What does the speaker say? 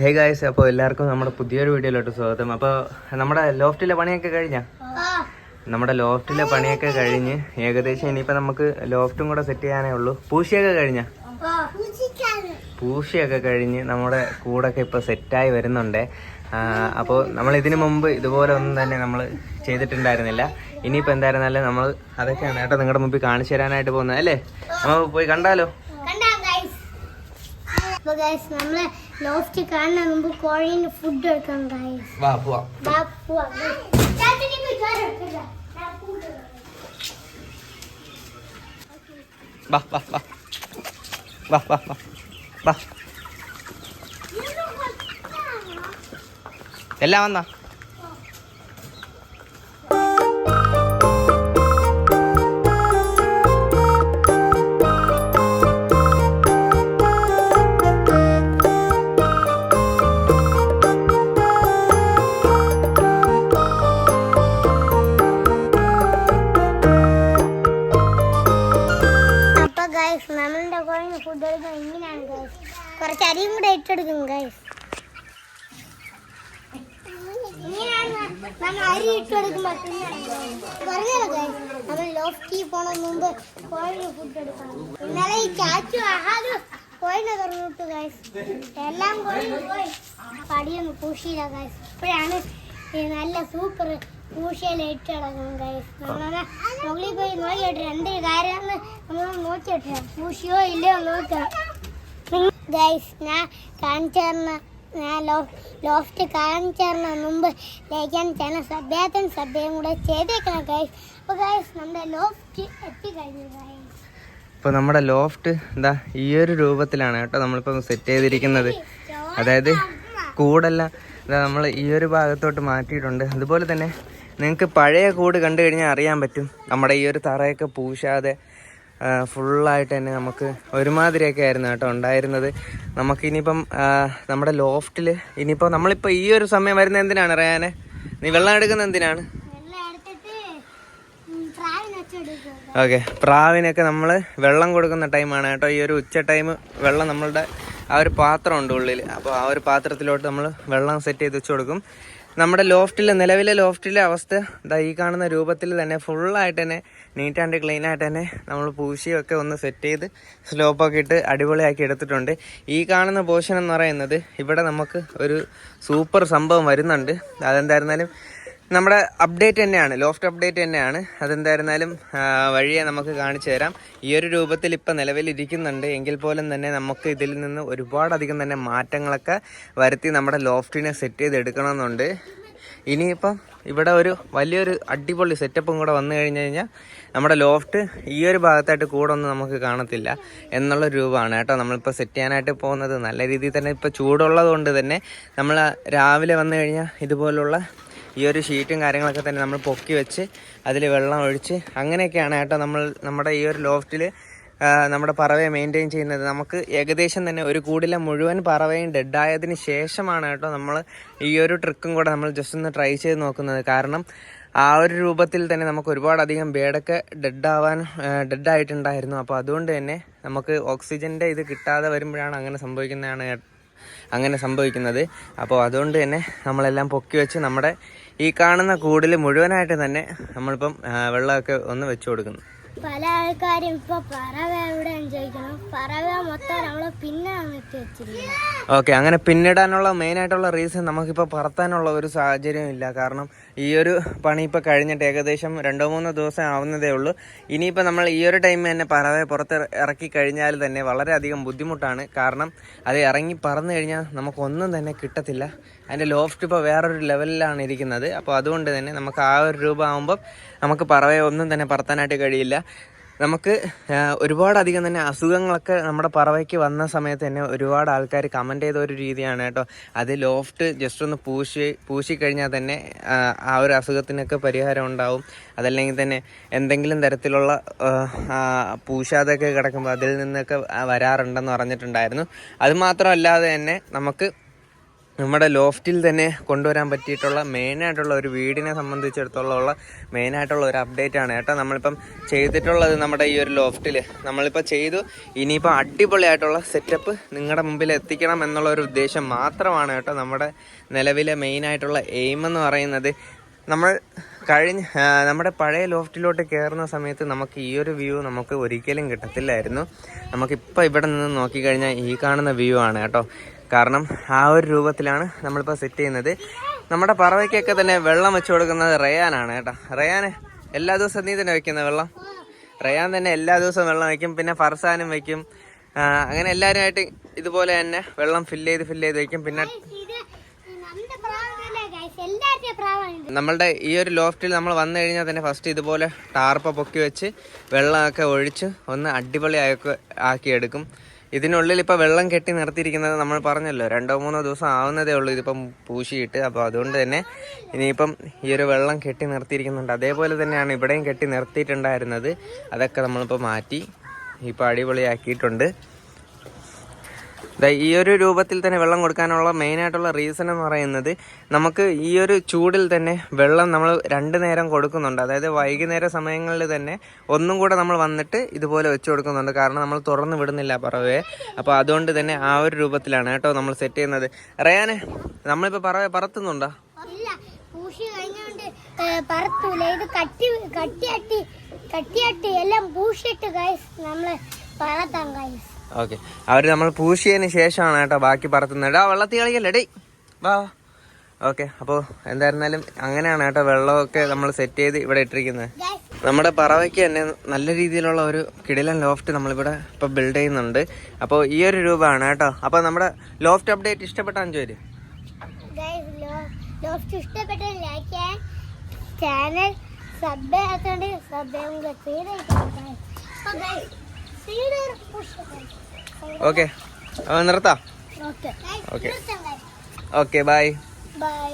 Hey guys അപ്പോൾ എല്ലാവർക്കും നമ്മുടെ പുതിയൊരു വീഡിയോയിലോട്ട് സ്വാഗതം. അപ്പോൾ നമ്മുടെ ലോഫ്റ്റിലെ പണിയൊക്കെ കഴിഞ്ഞാ? നമ്മുടെ ലോഫ്റ്റിലെ പണിയൊക്കെ കഴിഞ്ഞ് ഏകദേശം ഇനിയിപ്പോൾ നമുക്ക് ലോഫ്റ്റും കൂടെ സെറ്റ് ചെയ്യാനേ ഉള്ളൂ. പൂശിയൊക്കെ കഴിഞ്ഞാ? പൂശിയൊക്കെ കഴിഞ്ഞ് നമ്മുടെ കൂടൊക്കെ ഇപ്പോൾ സെറ്റായി വരുന്നുണ്ട്. അപ്പോൾ നമ്മൾ ഇതിനു മുമ്പ് ഇതുപോലെ ഒന്നും തന്നെ നമ്മൾ ചെയ്തിട്ടുണ്ടായിരുന്നില്ല. ഇനിയിപ്പോൾ എന്തായിരുന്നാലും നമ്മൾ അതൊക്കെയാണ് കേട്ടോ നിങ്ങളുടെ മുമ്പിൽ കാണിച്ചു തരാനായിട്ട് പോകുന്നത് അല്ലേ? നമ്മൾ പോയി കണ്ടാലോ? നമ്മൾ ലോസ്റ്റ് കാണാൻ മുമ്പ് കോഴീന് ഫുഡ് എടുക്കാൻ വാ പോ വാ വാ വാ വാ. വാ വാ വാ. എല്ലാം വന്നാ? ഗൈസ് കുറച്ച് അരിയും കൂടെ ഇട്ടെടുക്കും ഗൈസ് അരി ഫുഡ് ഇന്നലെ ചാച്ചു ആഹാരം എല്ലാം കോഴിന് പോയി. പടിയൊന്ന് പൂശിയില്ല ഗൈസ് ഇപ്പോഴാണ് നല്ല സൂപ്പർ ഗൈസ് നമ്മളെ മുകളിൽ പോയി നോക്കിയിട്ട് എന്ത് കാര്യമെന്ന് നമ്മൾ നോക്കിയിട്ട് പൂശിയോ ഇല്ലയോ നോക്കാം ഗൈസ് ഞാൻ കാണിച്ചു ഞാൻ ലോഫ്റ്റ് കാണിച്ചു മുമ്പ് ലയിക്കാൻ ചാനൽ സഭ്യത്തും സഭ്യയും കൂടെ ചെയ്തേക്കണം ഗൈസ് അപ്പോൾ ഗൈസ് നമ്മുടെ ലോഫ്റ്റ് എത്തിക്കഴിഞ്ഞു ഗൈസ് ഇപ്പോൾ നമ്മുടെ ലോഫ്റ്റ് എന്താ ഈ ഒരു രൂപത്തിലാണ് കേട്ടോ നമ്മളിപ്പോൾ സെറ്റ് ചെയ്തിരിക്കുന്നത്. അതായത് കൂടെല്ലാം നമ്മൾ ഈ ഒരു ഭാഗത്തോട്ട് മാറ്റിയിട്ടുണ്ട്. അതുപോലെ തന്നെ നിങ്ങൾക്ക് പഴയ കൂട് കണ്ടു കഴിഞ്ഞാൽ അറിയാൻ പറ്റും. നമ്മുടെ ഈ ഒരു തറയൊക്കെ പൂശാതെ ഫുള്ളായിട്ട് തന്നെ നമുക്ക് ഒരുമാതിരിയൊക്കെ ആയിരുന്നു കേട്ടോ ഉണ്ടായിരുന്നത്. നമുക്കിനിയിപ്പം നമ്മുടെ ലോഫ്റ്റിൽ ഇനിയിപ്പോൾ നമ്മളിപ്പോൾ ഈ ഒരു സമയം വരുന്ന എന്തിനാണ് അറിയാനെ നീ വെള്ളം എടുക്കുന്ന എന്തിനാണ്? ഓക്കെ പ്രാവിനൊക്കെ നമ്മൾ വെള്ളം കൊടുക്കുന്ന ടൈമാണ് കേട്ടോ. ഈ ഒരു ഉച്ച ടൈം വെള്ളം നമ്മളുടെ ആ ഒരു പാത്രം ഉണ്ട് ഉള്ളിൽ അപ്പോൾ ആ ഒരു പാത്രത്തിലോട്ട് നമ്മൾ വെള്ളം സെറ്റ് ചെയ്ത് വെച്ച് കൊടുക്കും. നമ്മുടെ ലോഫ്റ്റിൽ നിലവിലെ ലോഫ്റ്റിലെ അവസ്ഥ ഈ കാണുന്ന രൂപത്തിൽ തന്നെ ഫുള്ളായിട്ട് തന്നെ നീറ്റ് ആൻഡ് ക്ലീൻ ആയിട്ട് തന്നെ നമ്മൾ പൂശിയൊക്കെ ഒന്ന് സെറ്റ് ചെയ്ത് സ്ലോപ്പൊക്കെ ഇട്ട് അടിപൊളിയാക്കി എടുത്തിട്ടുണ്ട്. ഈ കാണുന്ന പോർഷൻ എന്ന് പറയുന്നത് ഇവിടെ നമുക്ക് ഒരു സൂപ്പർ സംഭവം വരുന്നുണ്ട്. അതെന്തായിരുന്നാലും നമ്മുടെ അപ്ഡേറ്റ് തന്നെയാണ് ലോഫ്റ്റ് അപ്ഡേറ്റ് തന്നെയാണ്. അതെന്തായിരുന്നാലും വഴിയെ നമുക്ക് കാണിച്ചു തരാം. ഈ ഒരു രൂപത്തിൽ ഇപ്പം നിലവിലിരിക്കുന്നുണ്ട് എങ്കിൽ പോലും തന്നെ നമുക്ക് ഇതിൽ നിന്ന് ഒരുപാടധികം തന്നെ മാറ്റങ്ങളൊക്കെ വരുത്തി നമ്മുടെ ലോഫ്റ്റിനെ സെറ്റ് ചെയ്തെടുക്കണമെന്നുണ്ട്. ഇനിയിപ്പം ഇവിടെ ഒരു വലിയൊരു അടിപൊളി സെറ്റപ്പും കൂടെ വന്നു കഴിഞ്ഞ് കഴിഞ്ഞാൽ നമ്മുടെ ലോഫ്റ്റ് ഈ ഒരു ഭാഗത്തായിട്ട് കൂടെ ഒന്നും നമുക്ക് കാണത്തില്ല എന്നുള്ള രൂപമാണ് കേട്ടോ. നമ്മളിപ്പോൾ സെറ്റ് ചെയ്യാനായിട്ട് പോകുന്നത്. നല്ല രീതിയിൽ തന്നെ ഇപ്പോൾ ചൂടുള്ളത് കൊണ്ട് തന്നെ നമ്മൾ രാവിലെ വന്നു കഴിഞ്ഞാൽ ഇതുപോലുള്ള ഈ ഒരു ഷീറ്റും കാര്യങ്ങളൊക്കെ തന്നെ നമ്മൾ പൊക്കി വെച്ച് അതിൽ വെള്ളം ഒഴിച്ച് അങ്ങനെയൊക്കെയാണ് കേട്ടോ നമ്മൾ നമ്മുടെ ഈ ഒരു ലോഫ്റ്റിൽ നമ്മുടെ പറവയെ മെയിന്റെയിൻ ചെയ്യുന്നത്. നമുക്ക് ഏകദേശം തന്നെ ഒരു കൂടിലെ മുഴുവൻ പറവയും ഡെഡായതിന് ശേഷമാണ് കേട്ടോ നമ്മൾ ഈ ഒരു ട്രിക്കും കൂടെ നമ്മൾ ജസ്റ്റ് ഒന്ന് ട്രൈ ചെയ്ത് നോക്കുന്നത്. കാരണം ആ ഒരു രൂപത്തിൽ തന്നെ നമുക്ക് ഒരുപാടധികം ബേഡൊക്കെ ഡെഡാവാൻ ഡെഡായിട്ടുണ്ടായിരുന്നു അപ്പോൾ അതുകൊണ്ട് തന്നെ നമുക്ക് ഓക്സിജന്റെ ഇത് കിട്ടാതെ വരുമ്പോഴാണ് അങ്ങനെ സംഭവിക്കുന്നതാണ് അങ്ങനെ സംഭവിക്കുന്നത്. അപ്പോൾ അതുകൊണ്ട് തന്നെ നമ്മളെല്ലാം പൊക്കി വെച്ച് നമ്മുടെ ഈ കാണുന്ന കൂടിൽ മുഴുവനായിട്ട് തന്നെ നമ്മളിപ്പം വെള്ളമൊക്കെ ഒന്ന് വെച്ച് കൊടുക്കുന്നു. പല ആൾക്കാരും ഇപ്പൊ പറവ എവിടെ ചോദിക്കണം പറവ മൊത്തം നമ്മൾ പിന്നെ നിർത്തി വെച്ചിരിക്കുന്നത്. ഓക്കെ അങ്ങനെ പിന്നിടാനുള്ള മെയിൻ ആയിട്ടുള്ള റീസൺ നമുക്കിപ്പോൾ പറത്താനുള്ള ഒരു സാഹചര്യം ഇല്ല. കാരണം ഈ ഒരു പണി ഇപ്പോൾ കഴിഞ്ഞിട്ട് ഏകദേശം രണ്ടോ മൂന്നോ ദിവസം ആവുന്നതേ ഉള്ളൂ. ഇനിയിപ്പോൾ നമ്മൾ ഈ ഒരു ടൈമിൽ തന്നെ പറവെ പുറത്ത് ഇറക്കി കഴിഞ്ഞാൽ തന്നെ വളരെയധികം ബുദ്ധിമുട്ടാണ്. കാരണം അത് ഇറങ്ങി പറന്നു കഴിഞ്ഞാൽ നമുക്കൊന്നും തന്നെ കിട്ടത്തില്ല. അതിന്റെ ലോഫ്റ്റ് ഇപ്പോൾ വേറൊരു ലെവലിലാണ് ഇരിക്കുന്നത്. അപ്പോൾ അതുകൊണ്ട് തന്നെ നമുക്ക് ആ ഒരു രൂപ ആകുമ്പം നമുക്ക് പറവയെ ഒന്നും തന്നെ പറത്താനായിട്ട് കഴിയില്ല. നമുക്ക് ഒരുപാടധികം തന്നെ അസുഖങ്ങളൊക്കെ നമ്മുടെ പറവയ്ക്ക് വന്ന സമയത്ത് തന്നെ ഒരുപാട് ആൾക്കാർ കമന്റ് ചെയ്ത ഒരു രീതിയാണ് കേട്ടോ. അത് ലോഫ്റ്റ് ജസ്റ്റ് ഒന്ന് പൂശി പൂശി കഴിഞ്ഞാൽ തന്നെ ആ, ഒരു അസുഖത്തിനൊക്കെ പരിഹാരം ഉണ്ടാവും. അതല്ലെങ്കിൽ തന്നെ എന്തെങ്കിലും തരത്തിലുള്ള പൂശാതൊക്കെ കിടക്കുമ്പോൾ അതിൽ നിന്നൊക്കെ വരാറുണ്ടെന്ന് പറഞ്ഞിട്ടുണ്ടായിരുന്നു. അതുമാത്രമല്ലാതെ തന്നെ നമുക്ക് നമ്മുടെ ലോഫ്റ്റിൽ തന്നെ കൊണ്ടുവരാൻ പറ്റിയിട്ടുള്ള മെയിനായിട്ടുള്ള ഒരു വീടിനെ സംബന്ധിച്ചിടത്തോളം ഉള്ള മെയിനായിട്ടുള്ള ഒരു അപ്ഡേറ്റ് ആണ്. കേട്ടോ നമ്മളിപ്പം ചെയ്തിട്ടുള്ളത് നമ്മുടെ ഈ ഒരു ലോഫ്റ്റിൽ. നമ്മളിപ്പോൾ ചെയ്തു. ഇനിയിപ്പോൾ അടിപൊളിയായിട്ടുള്ള സെറ്റപ്പ് നിങ്ങളുടെ മുമ്പിൽ എത്തിക്കണം എന്നുള്ള ഒരു ഉദ്ദേശം മാത്രമാണ് കേട്ടോ നമ്മുടെ നിലവിലെ മെയിനായിട്ടുള്ള എയിം എന്ന് പറയുന്നത്. നമ്മൾ കഴിഞ്ഞ നമ്മുടെ പഴയ ലോഫ്റ്റിലോട്ട് കയറുന്ന സമയത്ത് നമുക്ക് ഈ ഒരു വ്യൂ നമുക്ക് ഒരിക്കലും കിട്ടത്തില്ലായിരുന്നു. നമുക്കിപ്പോൾ ഇവിടെ നിന്ന് നോക്കിക്കഴിഞ്ഞാൽ ഈ കാണുന്ന വ്യൂ ആണ് കേട്ടോ. കാരണം ആ ഒരു രൂപത്തിലാണ് നമ്മളിപ്പോൾ സെറ്റ് ചെയ്യുന്നത്. നമ്മുടെ പറവയ്ക്കൊക്കെ തന്നെ വെള്ളം വെച്ച് കൊടുക്കുന്നത് റയാനാണ് കേട്ടോ. റയാന് എല്ലാ ദിവസവും നീ തന്നെ വെക്കുന്ന വെള്ളം? റയാൻ തന്നെ എല്ലാ ദിവസവും വെള്ളം വയ്ക്കും. പിന്നെ ഫർസാനും വയ്ക്കും. അങ്ങനെ എല്ലാവരുമായിട്ട് ഇതുപോലെ തന്നെ വെള്ളം ഫില്ല് ചെയ്ത് ഫില്ല് ചെയ്ത് വയ്ക്കും. പിന്നെ നമ്മളുടെ ഈ ഒരു ലോഫ്റ്റിൽ നമ്മൾ വന്നു കഴിഞ്ഞാൽ തന്നെ ഫസ്റ്റ് ഇതുപോലെ ടാർപ്പ പൊക്കി വെച്ച് വെള്ളമൊക്കെ ഒഴിച്ച് ഒന്ന് അടിപൊളി ആക്കി ആക്കിയെടുക്കും. ഇതിനുള്ളിൽ ഇപ്പോൾ വെള്ളം കെട്ടി നിർത്തിയിരിക്കുന്നത് നമ്മൾ പറഞ്ഞല്ലോ. രണ്ടോ മൂന്നോ ദിവസം ആവുന്നതേ ഉള്ളൂ ഇതിപ്പം പൂശിയിട്ട്. അപ്പോൾ അതുകൊണ്ട് തന്നെ ഇനിയിപ്പം ഈ ഒരു വെള്ളം കെട്ടി നിർത്തിയിരിക്കുന്നുണ്ട്. അതേപോലെ തന്നെയാണ് ഇവിടെയും കെട്ടി നിർത്തിയിട്ടുണ്ടായിരുന്നത്. അതൊക്കെ നമ്മളിപ്പോൾ മാറ്റി ഇപ്പോൾ അടിപൊളിയാക്കിയിട്ടുണ്ട്. ഈ ഒരു രൂപത്തിൽ തന്നെ വെള്ളം കൊടുക്കാനുള്ള മെയിനായിട്ടുള്ള റീസൺ എന്ന് പറയുന്നത് നമുക്ക് ഈ ഒരു ചൂടിൽ തന്നെ വെള്ളം നമ്മൾ രണ്ട് നേരം കൊടുക്കുന്നുണ്ട്. അതായത് വൈകുന്നേര സമയങ്ങളിൽ തന്നെ ഒന്നും കൂടെ നമ്മൾ വന്നിട്ട് ഇതുപോലെ വെച്ച് കൊടുക്കുന്നുണ്ട്. കാരണം നമ്മൾ തുറന്നു വിടുന്നില്ല പറവേ. അപ്പോൾ അതുകൊണ്ട് തന്നെ ആ ഒരു രൂപത്തിലാണ് കേട്ടോ നമ്മൾ സെറ്റ് ചെയ്യുന്നത്. റയാനെ നമ്മളിപ്പോൾ പറവെ പറത്തുന്നുണ്ടോ? പറത്തൂല. ഇത് കട്ടി കട്ടിയാട്ടി കട്ടിയാട്ടി എല്ലാം പൂശിയിട്ട് ഗൈസ് നമ്മൾ പറത്താം ഗൈസ് ഓക്കെ. അവർ നമ്മൾ പൂശിയതിന് ശേഷമാണ് കേട്ടോ ബാക്കി പറത്തുന്നത്. ആ വെള്ളത്തിൽ കളിക്കല്ലേ? ഡേ വാ ഓക്കെ അപ്പോൾ എന്തായിരുന്നാലും അങ്ങനെയാണ് കേട്ടോ വെള്ളമൊക്കെ നമ്മൾ സെറ്റ് ചെയ്ത് ഇവിടെ ഇട്ടിരിക്കുന്നത്. നമ്മുടെ പറവയ്ക്ക് തന്നെ നല്ല രീതിയിലുള്ള ഒരു കിടിലൻ ലോഫ്റ്റ് നമ്മളിവിടെ ഇപ്പോൾ ബിൽഡ് ചെയ്യുന്നുണ്ട്. അപ്പോൾ ഈ ഒരു രൂപമാണ് കേട്ടോ. അപ്പോൾ നമ്മുടെ ലോഫ്റ്റ് അപ്ഡേറ്റ് ഇഷ്ടപ്പെട്ട അഞ്ചു പേര് ലോഫ്റ്റ് ഇഷ്ടപ്പെട്ട ലൈക്ക് ചാനൽ സബ് ചെയ്യാത്തോണ്ട് സബ് ചെയ്യുക ചെയ്തേക്കാം ഓക്കെ അപ്പോൾ നിർത്താം. Okay okay bye by